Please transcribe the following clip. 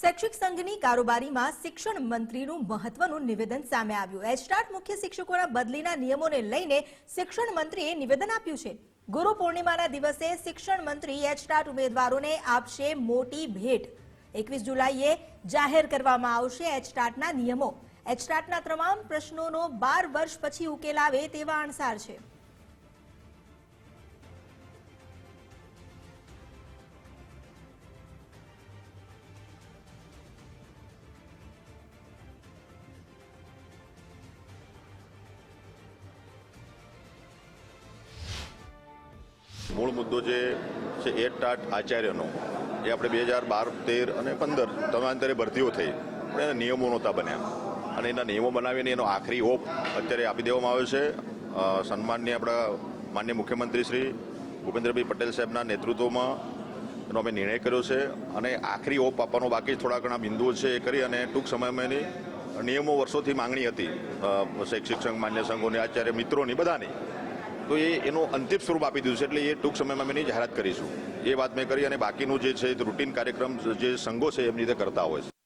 શૈક્ષિક સંઘની કારોબારીમાં શિક્ષણ મંત્રીનું મહત્વનું નિવેદન સામે આવ્યું. એચટાટ મુખ્ય શિક્ષકોના બદલીના નિયમોને લઈને શિક્ષણ મંત્રીએ નિવેદન આપ્યું છે. ગુરુ પૂર્ણિમાના દિવસે શિક્ષણ મંત્રી એચટાટ ઉમેદવારોને આપશે મોટી ભેટ. એકવીસ જુલાઈએ જાહેર કરવામાં આવશે એચટાટના નિયમો. એચટાટના તમામ પ્રશ્નોનો બાર વર્ષ પછી ઉકેલ આવે તેવા અણસાર છે. મૂળ મુદ્દો જે છે એ ટાટ આચાર્યનો, એ આપણે બે હજાર બાર, તેર અને પંદર તમાંતરે ભરતીઓ થઈ. પણ એના નિયમો નહોતા બન્યા. અને એના નિયમો બનાવીને એનો આખરી ઓપ અત્યારે આપી દેવામાં આવ્યો છે. સન્માનની આપણા માન્ય મુખ્યમંત્રી શ્રી ભૂપેન્દ્રભાઈ પટેલ સાહેબના નેતૃત્વમાં એનો અમે નિર્ણય કર્યો છે. અને આખરી ઓપ આપવાનો બાકી થોડા ઘણા બિંદુઓ છે એ કરી અને ટૂંક સમયમાં એની નિયમો વર્ષોથી માંગણી હતી. શૈક્ષિક સંઘ, માન્ય સંઘોની, આચાર્ય મિત્રોની બધાની. તો એ એનું અંતિમ સ્વરૂપ આપી દીધું છે એટલે એ ટૂંક સમયમાં અમે એની જાહેરાત કરીશું. એ વાત મેં કરી અને બાકીનું જે છે રૂટીન કાર્યક્રમ જે સંઘો છે, એમની રીતે કરતા હોય છે.